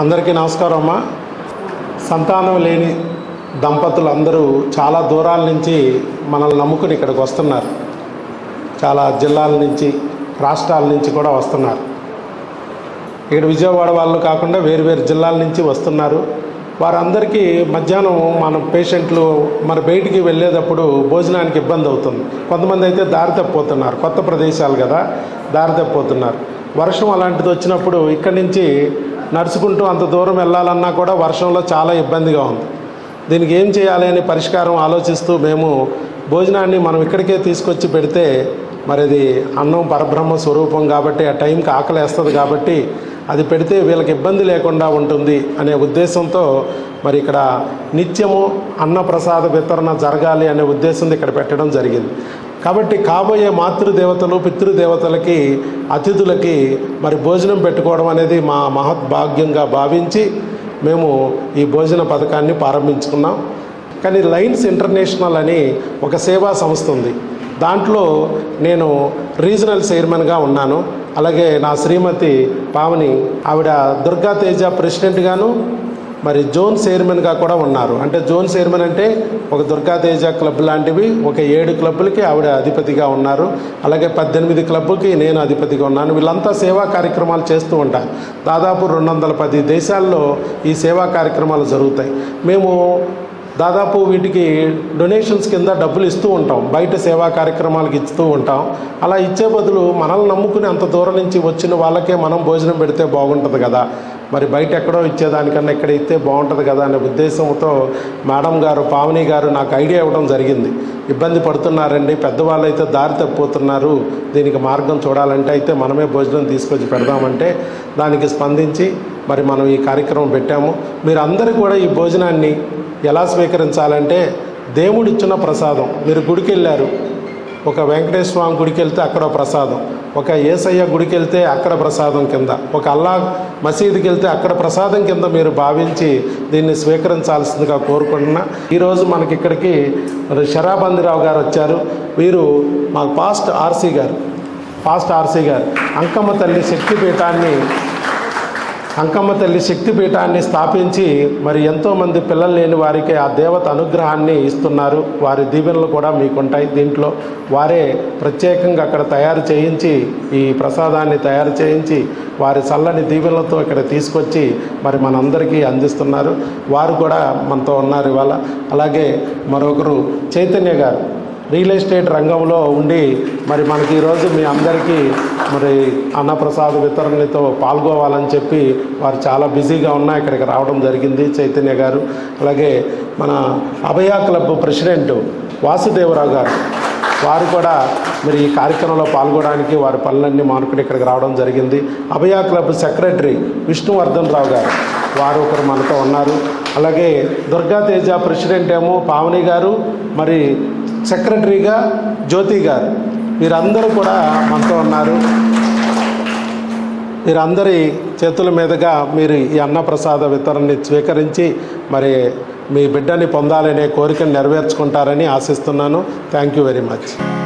అందరికీ నమస్కారం అమ్మా. సంతానం లేని దంపతులు అందరూ చాలా దూరాల నుంచి మనల్ని నమ్ముకుని ఇక్కడికి వస్తున్నారు. చాలా జిల్లాల నుంచి రాష్ట్రాల నుంచి కూడా వస్తున్నారు. ఇక్కడ విజయవాడ వాళ్ళు కాకుండా వేరు వేరు జిల్లాల నుంచి వస్తున్నారు. వారందరికీ మధ్యాహ్నం మన పేషెంట్లు మన బయటికి వెళ్ళేటప్పుడు భోజనానికి ఇబ్బంది అవుతుంది. కొంతమంది అయితే దారి తప్పిపోతున్నారు. కొత్త ప్రదేశాలు కదా దారి తప్పిపోతున్నారు. వర్షం అలాంటిది వచ్చినప్పుడు ఇక్కడి నుంచి నడుచుకుంటూ అంత దూరం వెళ్ళాలన్నా కూడా వర్షంలో చాలా ఇబ్బందిగా ఉంది. దీనికి ఏం చేయాలి అని పరిష్కారం ఆలోచిస్తూ మేము భోజనాన్ని మనం ఇక్కడికే తీసుకొచ్చి పెడితే మరి అది అన్నం పరబ్రహ్మ స్వరూపం కాబట్టి ఆ టైంకి ఆకలి వేస్తుంది కాబట్టి అది పెడితే వీళ్ళకి ఇబ్బంది లేకుండా ఉంటుంది అనే ఉద్దేశంతో మరి ఇక్కడ నిత్యము అన్నప్రసాద వితరణ జరగాలి అనే ఉద్దేశంతో ఇక్కడ పెట్టడం జరిగింది. కాబట్టి కాబోయే మాతృదేవతలు పితృదేవతలకి అతిథులకి మరి భోజనం పెట్టుకోవడం అనేది మా మహద్భాగ్యంగా భావించి మేము ఈ భోజన పథకాన్ని ప్రారంభించుకున్నాం. కానీ లైన్స్ ఇంటర్నేషనల్ అని ఒక సేవా సంస్థ ఉంది. దాంట్లో నేను రీజనల్ చైర్మన్గా ఉన్నాను. అలాగే నా శ్రీమతి పావని ఆవిడ దుర్గా తేజ ప్రెసిడెంట్గాను మరి జోన్ చైర్మన్గా కూడా ఉన్నారు. అంటే జోన్ చైర్మన్ అంటే ఒక దుర్గా తేజ క్లబ్ లాంటివి ఒక ఏడు క్లబ్బులకి ఆవిడ అధిపతిగా ఉన్నారు. అలాగే పద్దెనిమిది క్లబ్బుకి నేను అధిపతిగా ఉన్నాను. వీళ్ళంతా సేవా కార్యక్రమాలు చేస్తూ ఉంటారు. దాదాపు రెండు వందల పది దేశాల్లో ఈ సేవా కార్యక్రమాలు జరుగుతాయి. మేము దాదాపు వీటికి డొనేషన్స్ కింద డబ్బులు ఇస్తూ ఉంటాం. బయట సేవా కార్యక్రమాలకు ఇస్తూ ఉంటాం. అలా ఇచ్చే బదులు మనల్ని నమ్ముకుని అంత దూరం నుంచి వచ్చిన వాళ్ళకే మనం భోజనం పెడితే బాగుంటుంది కదా. మరి బయట ఎక్కడో ఇచ్చేదానికన్నా ఇక్కడ ఇస్తే బాగుంటుంది కదా అనే ఉద్దేశంతో మేడం గారు పావని గారు నాకు ఐడియా ఇవ్వడం జరిగింది. ఇబ్బంది పడుతున్నారండి పెద్దవాళ్ళు అయితే దారి తప్పిపోతున్నారు దీనికి మార్గం చూడాలంటే అయితే మనమే భోజనం తీసుకొచ్చి పెడదామంటే దానికి స్పందించి మరి మనం ఈ కార్యక్రమం పెట్టాము. మీరు అందరూ కూడా ఈ భోజనాన్ని ఎలా స్వీకరించాలంటే దేవుడిచ్చిన ప్రసాదం. మీరు గుడికి వెళ్ళారు ఒక వెంకటేశ్వర స్వామి గుడికి వెళ్తే అక్కడ ప్రసాదం. ఒక ఏసయ్య గుడికి వెళ్తే అక్కడ ప్రసాదం కింద. ఒక అల్లా మసీదుకి వెళ్తే అక్కడ ప్రసాదం కింద మీరు భావించి దీన్ని స్వీకరించాల్సిందిగా కోరుకుంటున్నా. ఈరోజు మనకి ఇక్కడికి శరాబందిరావు గారు వచ్చారు. వీరు మా పాస్ట్ ఆర్సీ గారు. పాస్ట్ ఆర్సీ గారు. అంకమ్మ తల్లి శక్తిపీఠాన్ని అంకమ్మ తల్లి శక్తిపీఠాన్ని స్థాపించి మరి ఎంతోమంది పిల్లలు లేని వారికి ఆ దేవత అనుగ్రహాన్ని ఇస్తున్నారు. వారి దీవెనలు కూడా మీకుంటాయి. దీంట్లో వారే ప్రత్యేకంగా అక్కడ తయారు చేయించి ఈ ప్రసాదాన్ని తయారు చేయించి వారి చల్లని దీవెనలతో ఇక్కడ తీసుకొచ్చి మరి మనందరికీ అందిస్తున్నారు. వారు కూడా మనతో ఉన్నారు ఇవాళ. అలాగే మరొకరు చైతన్య గారు. రియల్ ఎస్టేట్ రంగంలో ఉండి మరి మనకి ఈరోజు మీ అందరికీ మరి అన్నప్రసాద వితరణతో పాల్గొవాలని చెప్పి వారు చాలా బిజీగా ఉన్నా ఇక్కడికి రావడం జరిగింది చైతన్య గారు. అలాగే మన అభయ క్లబ్ ప్రెసిడెంట్ వాసుదేవరావు గారు. వారు కూడా మరి ఈ కార్యక్రమంలో పాల్గొనడానికి వారి పనులన్నీ మానుకుని ఇక్కడికి రావడం జరిగింది. అభయ క్లబ్ సెక్రటరీ విష్ణువర్ధన్ రావు గారు. వారు ఒకరు మనతో ఉన్నారు. అలాగే దుర్గా తేజ ప్రెసిడెంట్ ఏమో పావని గారు. మరి సెక్రటరీగా జ్యోతి గారు. వీరందరూ కూడా మనతో ఉన్నారు. వీరందరి చేతుల మీదుగా మీరు ఈ అన్నప్రసాద వితరణని స్వీకరించి మరి మీ బిడ్డని పొందాలనే కోరికను నెరవేర్చుకుంటారని ఆశిస్తున్నాను. Thank you very much.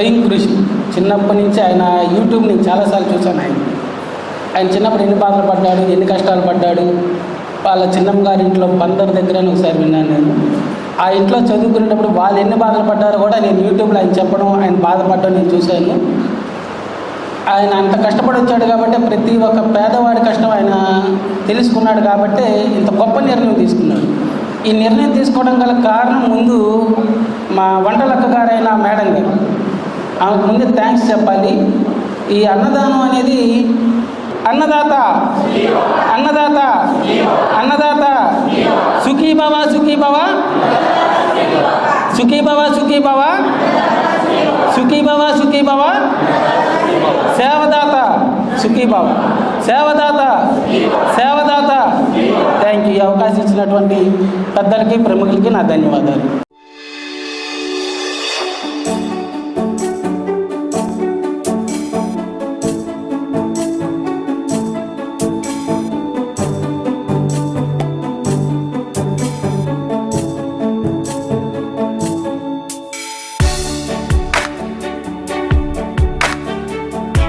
స్వయం కృషి. చిన్నప్పటి నుంచి ఆయన యూట్యూబ్ నేను చాలాసార్లు చూశాను ఆయన. ఆయన చిన్నప్పుడు ఎన్ని బాధలు పడ్డాడు ఎన్ని కష్టాలు పడ్డాడు. వాళ్ళ చిన్నమ్మ గారి ఇంట్లో బందరు దగ్గర ఒకసారి విన్నాను నేను. ఆ ఇంట్లో చదువుకునేటప్పుడు వాళ్ళు ఎన్ని బాధలు పడ్డారో కూడా నేను యూట్యూబ్లో ఆయన చెప్పడం ఆయన బాధపడడం నేను చూశాను. ఆయన అంత కష్టపడి వచ్చాడు కాబట్టి ప్రతి ఒక్క పేదవాడి కష్టం ఆయన తెలుసుకున్నాడు కాబట్టి ఇంత గొప్ప నిర్ణయం తీసుకున్నాడు. ఈ నిర్ణయం తీసుకోవడం గల కారణం ముందు మా వంటలక్క గారైన మేడం గారు ఆమెకు ముందు థ్యాంక్స్ చెప్పాలి. ఈ అన్నదానం అనేది అన్నదాత అన్నదాత అన్నదాత. సుఖీ భవ సుఖీ భవ. సుఖీ భవ సుఖీ భవ. సుఖీ భవ సుఖీ భవ. సేవదాత సుఖీబాబు సేవదాత సేవదాత. థ్యాంక్ యూ ఈ అవకాశం ఇచ్చినటువంటి పెద్దలకి ప్రముఖులకి నా ధన్యవాదాలు.